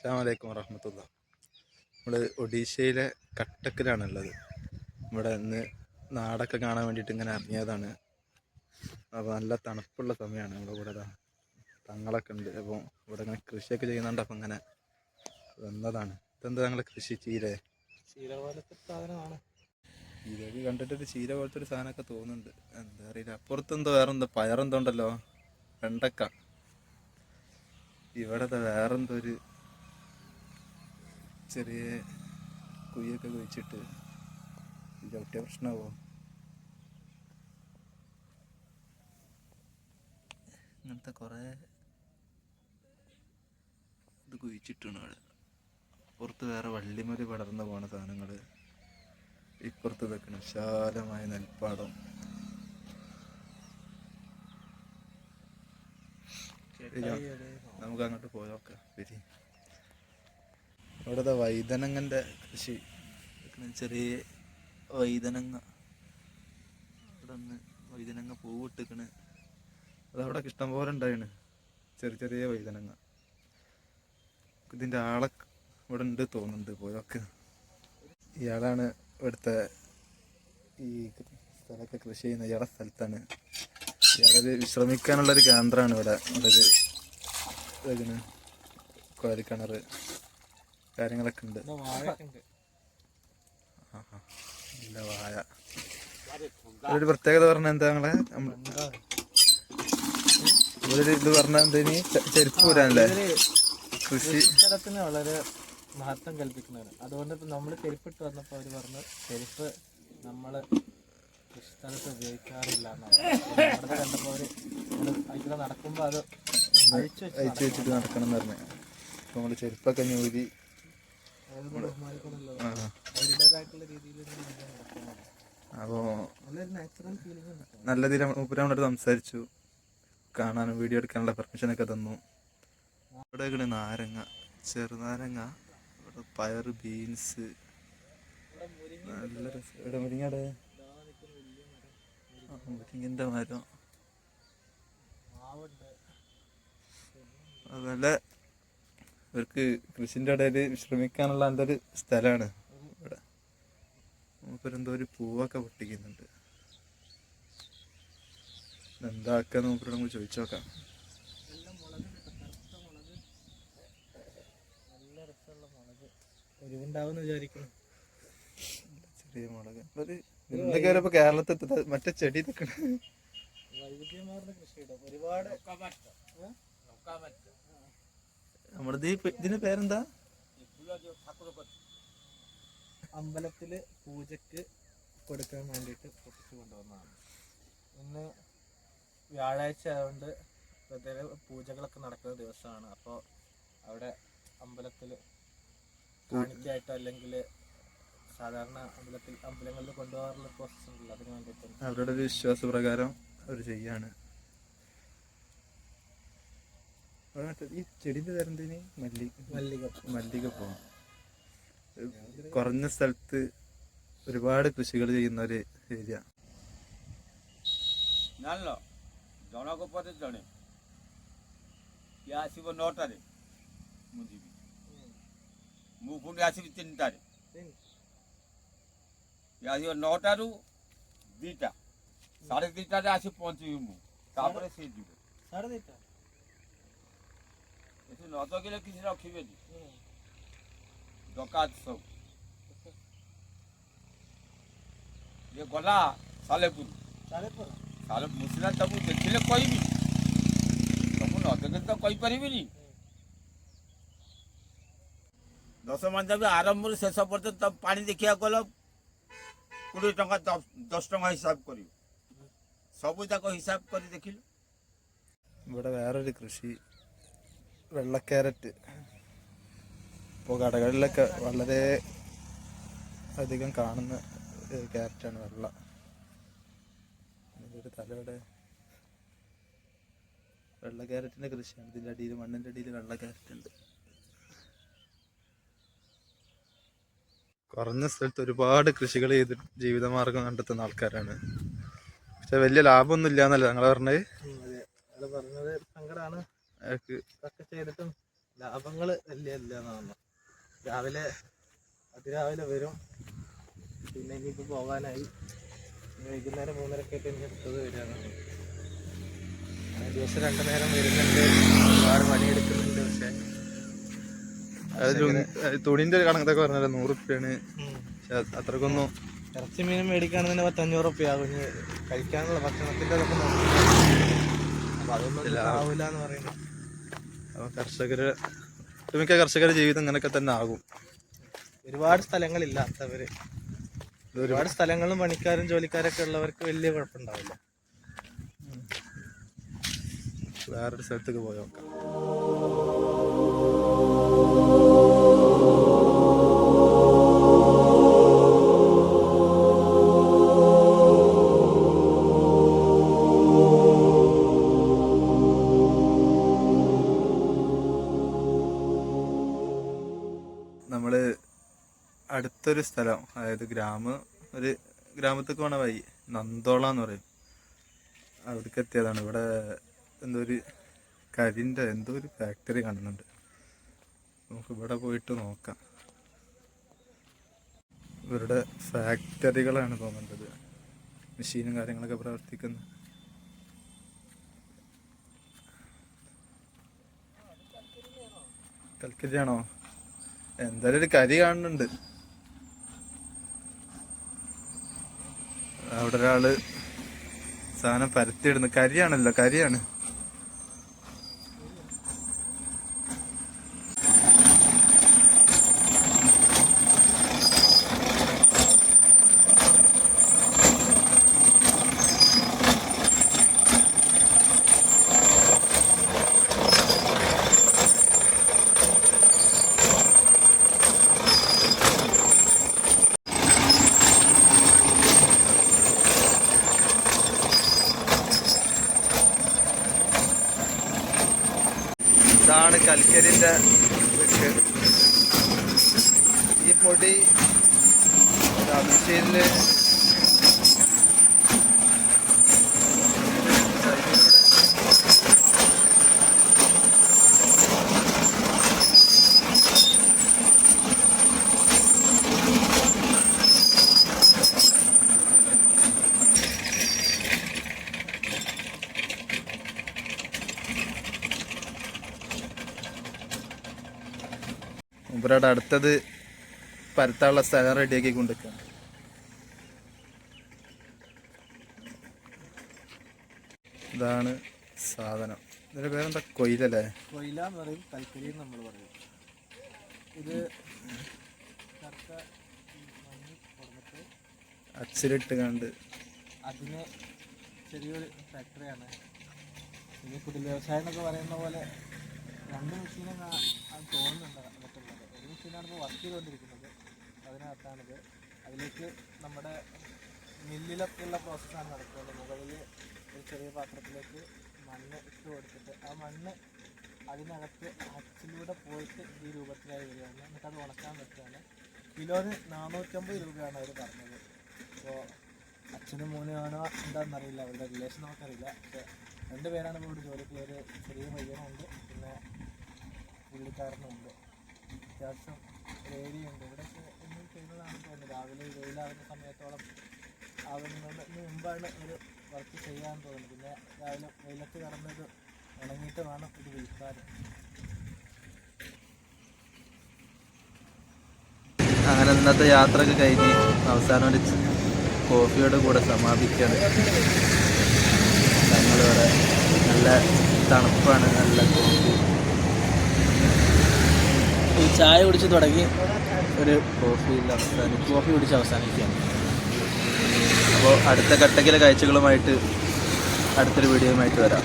അസ്സാം വലൈക്കും വറഹമത്തുള്ള നമ്മൾ ഒഡീഷയിലെ കട്ടക്കിലാണുള്ളത്. ഇവിടെ ഇന്ന് നാടൊക്കെ കാണാൻ വേണ്ടിയിട്ട് ഇങ്ങനെ ഇറങ്ങിയതാണ്. അപ്പോൾ നല്ല തണുപ്പുള്ള സമയമാണ് നമ്മുടെ ഇവിടെ തങ്ങളൊക്കെ ഉണ്ട്. അപ്പോൾ ഇവിടെ ഇങ്ങനെ കൃഷിയൊക്കെ ചെയ്യുന്നുണ്ട്. അപ്പം ഇങ്ങനെ വന്നതാണ്. ഇതെന്താ ഞങ്ങൾ കൃഷി? ചീര? ചീര പോലത്തെ സാധനമാണ്. ഇതൊക്കെ കണ്ടിട്ടൊരു ചീര പോലത്തെ ഒരു സാധനമൊക്കെ തോന്നുന്നുണ്ട്. എന്താ അറിയില്ല. അപ്പുറത്തെന്തോ വേറെ എന്തോ പയറെന്തോ ഉണ്ടല്ലോ. വെണ്ടക്ക. ഇവിടെ വേറെന്തോ ഒരു ചെറിയ കുയ്യൊക്കെ കുഴിച്ചിട്ട് ചവിട്ടിയ പ്രശ്നമാവോ? ഇങ്ങനത്തെ കുറേ ഇത് കുഴിച്ചിട്ടാണ് അവിടെ. പുറത്ത് വേറെ വള്ളിമതി പടർന്നു പോണ സാധനങ്ങൾ ഇപ്പുറത്ത് വെക്കണം വിശാലമായ നെൽപ്പാടം. നമുക്ക് അങ്ങോട്ട് പോയോക്കാം ശരി. ഇവിടുത്തെ വൈതനങ്ങന്റെ കൃഷി. ചെറിയ വൈതനങ്ങ. ഇവിടെ നിന്ന് വൈതനങ്ങ പൂവിട്ടിക്കണ് അതവിടെ ഇഷ്ടം പോലെ ഉണ്ടായിണ്. ചെറിയ ചെറിയ വൈതനങ്ങ. ഇതിന്റെ ആളെ ഇവിടെ ഉണ്ട് തോന്നുന്നുണ്ട് പോയൊക്കെ ഇയാളാണ് ഇവിടുത്തെ ഈ സ്ഥലമൊക്കെ കൃഷി ചെയ്യുന്ന ഇയാളുടെ സ്ഥലത്താണ്. ഇയാളൊരു വിശ്രമിക്കാനുള്ളൊരു കേന്ദ്രമാണ് ഇവിടെ. ഇവിടെ ഒരു ഇതിന് കാര്യങ്ങളൊക്കെ ഉണ്ട്. നല്ല വാഴ. ഒരു പ്രത്യേകത പറഞ്ഞ എന്താ നമ്മ- ഇവരൊരു ഇത് പറഞ്ഞ എന്തിനി ചെരുപ്പ് വരാനല്ലേ കൃഷി. സ്ഥലത്തിന് വളരെ മഹത്വം കൽപ്പിക്കുന്നതാണ് അതുകൊണ്ട് ഇപ്പൊ നമ്മൾ ചെരുപ്പിട്ട് വന്നപ്പോൾ അവർ പറഞ്ഞു ചെരുപ്പ് നമ്മൾ കൃഷിസ്ഥലത്ത് ഉപയോഗിക്കാറില്ല എന്നാണ്. കണ്ടപ്പോൾ അവർ അതിൽ നടക്കുമ്പോൾ അത് അഴിച്ചു വെച്ചിട്ട് നടക്കണം എന്ന് പറഞ്ഞു നമ്മൾ ചെരുപ്പൊക്കെ ഞൂരി അതായത് ബഹുമാനിക്കണമല്ലോ ആ അവരുടേതായിട്ടുള്ള രീതിയിൽ നടക്കുന്നത് അപ്പോൾ നല്ല രീതിയിൽ മൂപ്പരമ്മോട് സംസാരിച്ചു. കാണാനും വീഡിയോ എടുക്കാനുള്ള പെർമിഷൻ ഒക്കെ തന്നു. ഇവിടെ നാരങ്ങ ചെറുനാരങ്ങ ഇവിടെ പയർ ബീൻസ് നല്ല രസം. ഇവിടെ മുരിങ്ങയുടെ മുരിങ്ങന്റെ മരം. അതുപോലെ ഇവർക്ക് കൃഷിന്റെ ഇടയിൽ വിശ്രമിക്കാനുള്ള നല്ലൊരു ഒരു സ്ഥലമാണ്. ഇവിടെ മൂപ്പരെന്തോ ഒരു പൂവൊക്കെ പൊട്ടിക്കുന്നുണ്ട്. എന്താക്കാന്ന് മൂപ്പരോട് നമുക്ക് ചോദിച്ചു നോക്കാം. എല്ലാം കറുത്ത മുളക്. നല്ല രസമുള്ള മുളക്. ഒരിവുണ്ടാവുമെന്ന് വിചാരിക്കുന്നു. ചെറിയ മുളക്. എന്തൊക്കെ ഇപ്പൊ കേരളത്തിൽ മറ്റേ ചെടി നിൽക്കണ വൈവിധ്യമാർന്ന കൃഷിയുടെ ഒരുപാട് നമ്മുടെ ഇതിന്റെ പേരെന്താ? അമ്പലത്തിൽ പൂജക്ക് കൊടുക്കാൻ വേണ്ടിയിട്ട് പൊട്ടിച്ചു കൊണ്ടുവന്നതാണ്. ഇന്ന് വ്യാഴാഴ്ച ആയതുകൊണ്ട് പ്രത്യേക പൂജകളൊക്കെ നടക്കുന്ന ദിവസമാണ്. അപ്പോൾ അവിടെ അമ്പലത്തിൽ കാണിക്കായിട്ട് അല്ലെങ്കിൽ സാധാരണ അമ്പലത്തിൽ അമ്പലങ്ങളിൽ കൊണ്ടുപോകാറുള്ള പ്രോസസ് ഉണ്ടല്ലോ അതിന് വേണ്ടിയിട്ട് അവരുടെ ഒരു വിശ്വാസപ്രകാരം അവർ ചെയ്യാണ് അവിടെ മറ്റേ ഈ ചെടിന്റെ പേരെന്തിന് മല്ലി മല്ലിക മല്ലിക പോവാം കുറഞ്ഞ സ്ഥലത്ത് ഒരുപാട് കൃഷികൾ ചെയ്യുന്ന ഒരു ഏരിയ ଜାଣିଲ ଜଣକ ପରେ ଜଣେ କିଏ ଆସିବ ନଅଟାରେ ମୁଁ ଯିବି ମୁଁ ପୁଣି ଆସିବି ତିନିଟାରେ କିଏ ଆସିବ ନଅଟାରୁ ଦୁଇଟା ସାଢ଼େ ଦୁଇଟାରେ ଆସି ପହଞ୍ଚିବି ମୁଁ ତାପରେ ସିଏ ଯିବ ସାଢ଼େ ଦୁଇଟା ଏଠି ନ ଜଗିଲେ କିଛି ରଖିବେନି ଡକାତ ସବୁ ଇଏ ଗଲା ସାଲେପୁର ସାଢ଼େ ପର ତାହେଲେ ମୁଁ ସିନା ତାକୁ ଦେଖିଲେ କହିବି ତମକୁ ନ ଦେଖିଲେ ତ କହିପାରିବିନି ଦଶ ମାସ ବି ଆରମ୍ଭରୁ ଶେଷ ପର୍ଯ୍ୟନ୍ତ ତମେ ପାଣି ଦେଖିବାକୁ ଗଲ କୋଡ଼ିଏ ଟଙ୍କା ଦଶ ଦଶ ଟଙ୍କା ହିସାବ କରିବ ସବୁ ଯାକ ହିସାବ କରି ଦେଖିଲୁ ഇവിടെ വേറൊരു കൃഷി വെള്ളക്കാരറ്റ്. ഇപ്പോൾ കടകളിലൊക്കെ വളരെ അധികം കാണുന്ന ക്യാരറ്റാണ് വെള്ള. ഇതൊരു തലയുടെ വെള്ള ക്യാരറ്റിന്റെ കൃഷിയാണ്. ഇതിന്റെ അടിയിൽ മണ്ണിന്റെ അടിയിൽ വെള്ള ക്യാരറ്റ് ഉണ്ട് കുറഞ്ഞ സ്ഥലത്ത് ഒരുപാട് കൃഷികൾ ചെയ്ത് ജീവിതമാർഗം കണ്ടെത്തുന്ന ആൾക്കാരാണ്. പക്ഷെ വലിയ ലാഭമൊന്നും ഇല്ല എന്നല്ല. ഞങ്ങൾ പറഞ്ഞത്? പറഞ്ഞത് സങ്കടമാണ് ഇതൊക്കെ ചെയ്തിട്ടും ലാഭങ്ങൾ വലിയ ഇല്ല എന്നാണ് രാവിലെ അതിരാവിലെ വരും. പിന്നെ ഇനിയിപ്പോൾ പോകാനായി. വൈകുന്നേരം മൂന്നരക്കൊക്കെ ഇനി അടുത്തത് വരികയാണ്. ദിവസം രണ്ടു നേരം വരുന്നുണ്ട്. ഒരുപാട് പണിയെടുക്കുന്നുണ്ട് പക്ഷേ. തുണിന്റെ ഒരു കണക്കൊക്കെ പറഞ്ഞാൽ നൂറ് റുപ്യാണ്. അത്രക്കൊന്നും ഇറച്ചി മീൻ മേടിക്കുകയാണെങ്കിൽ തന്നെ പത്തഞ്ഞൂറ് റുപ്യ ആകും കഴിക്കാനുള്ള ഭക്ഷണത്തിന്റെ അതൊക്കെ നോക്കി അപ്പോൾ അതൊന്നും ആവില്ല എന്ന് പറയുന്നത് അപ്പൊ കർഷകര് ഒട്ടുമിക്ക കർഷകരുടെ ജീവിതം ഇങ്ങനെയൊക്കെ തന്നെ ആകും. ഒരുപാട് സ്ഥലങ്ങളില്ലാത്തവര്. ഒരുപാട് സ്ഥലങ്ങളും പണിക്കാരും ജോലിക്കാരൊക്കെ ഉള്ളവർക്ക് വലിയ കുഴപ്പമുണ്ടാവില്ല. വേറൊരു സ്ഥലത്തേക്ക് പോയി നോക്കാം. അടുത്തൊരു സ്ഥലം അതായത് ഗ്രാമ ഒരു ഗ്രാമത്തേക്ക് പോണ വഴി നന്തോള എന്ന് പറയും. അവിടേക്ക് എത്തിയതാണ്. ഇവിടെ എന്തോ ഒരു കരിന്റെ എന്തോ ഒരു ഫാക്ടറി കാണുന്നുണ്ട്. നമുക്ക് ഇവിടെ പോയിട്ട് നോക്കാം. ഇവരുടെ ഫാക്ടറികളാണ് തോന്നുന്നത്. മെഷീനും കാര്യങ്ങളൊക്കെ പ്രവർത്തിക്കുന്നത്. കൽക്കരിയാണോ? എന്തായാലും ഒരു കരി കാണുന്നുണ്ട്. അവിടെ ഒരാൾ സാധനം പരത്തിയിടുന്നു. കരിയാണല്ലോ കരിയാണ്. ഇതാണ് കൽക്കരിന്റെ ഇതൊക്കെ. ഈ പൊടി ഇതാ മൂപ്പരോട് അടുത്തത് പരത്താനുള്ള സ്ഥലം റെഡിയാക്കി കൊണ്ടിരിക്കുകയാണ് ഇതാണ് സാധനം. ഇതിന്റെ പേരെന്താ? കൊയിലല്ലേ? കൊയില എന്ന് പറയും കൽക്കരി നമ്മൾ പറയും. ഇത് അച്ചിലിട്ട് കണ്ട് അതിന് ചെറിയൊരു ഫാക്ടറിയാണ് ഇനി കുടിൽ വ്യവസായം എന്നൊക്കെ പറയുന്ന പോലെ രണ്ട് മെഷീനും തോന്നുന്നുണ്ട്. മെഷീനാണ് ഇപ്പോൾ വർക്ക് ചെയ്തുകൊണ്ടിരിക്കുന്നത്. അതിനകത്താണിത്. അതിലേക്ക് നമ്മുടെ മില്ലിലൊക്കെയുള്ള പ്രോസസ്സാണ് നടക്കുന്നത്. മുകളിൽ ഒരു ചെറിയ പാത്രത്തിലേക്ക് മണ്ണ് ഇട്ട് കൊടുത്തിട്ട് ആ മണ്ണ് അതിനകത്ത് അച്ചിലൂടെ പോയിട്ട് ഈ രൂപത്തിലായി വരികയാണ്. എന്നിട്ട് അത് ഉണക്കാൻ പറ്റുകയാണ് കിലോന് നാനൂറ്റമ്പത് രൂപയാണ് അവർ പറഞ്ഞത്. അപ്പോൾ അച്ഛനും മോനും ആണോ എന്താണെന്നറിയില്ല അവരുടെ റിലേഷൻ നമുക്കറിയില്ല. പക്ഷേ രണ്ട് പേരാണ് ഇവിടെ ജോലിക്ക് ഒരു ചെറിയ പയ്യനുണ്ട്. പിന്നെ പുള്ളിക്കാരനുണ്ട്. അത്യാവശ്യം ഒരു ഏരിയ ഉണ്ട് ഇവിടെ ഒന്നും ചെയ്യുന്നതാണെന്ന് തോന്നുന്നു. രാവിലെ വെയിലാകുന്ന സമയത്തോളം ആവുന്നതിന് മുമ്പാണ് ഒരു വർക്ക് ചെയ്യാൻ തോന്നുന്നു. പിന്നെ രാവിലെ വെയിലത്ത് കിടന്നത് ഉണങ്ങിയിട്ട് വേണം ഇത് വിൽക്കാൻ. അങ്ങനെ ഇന്നത്തെ യാത്രയൊക്കെ കഴിഞ്ഞ് അവസാനം ഒരു കോഫിയുടെ കൂടെ സമാപിക്കുകയാണ്. ഞങ്ങളിവിടെ നല്ല തണുപ്പാണ്. നല്ല കോഫി. ചായ കുടിച്ച് തുടങ്ങി ഒരു കോഫി അവസാനിക്കും കോഫി കുടിച്ച് അവസാനിക്കുകയാണ്. അപ്പോൾ അടുത്ത കട്ടക്കിലെ കാഴ്ചകളുമായിട്ട് അടുത്തൊരു വീഡിയോയുമായിട്ട് വരാം.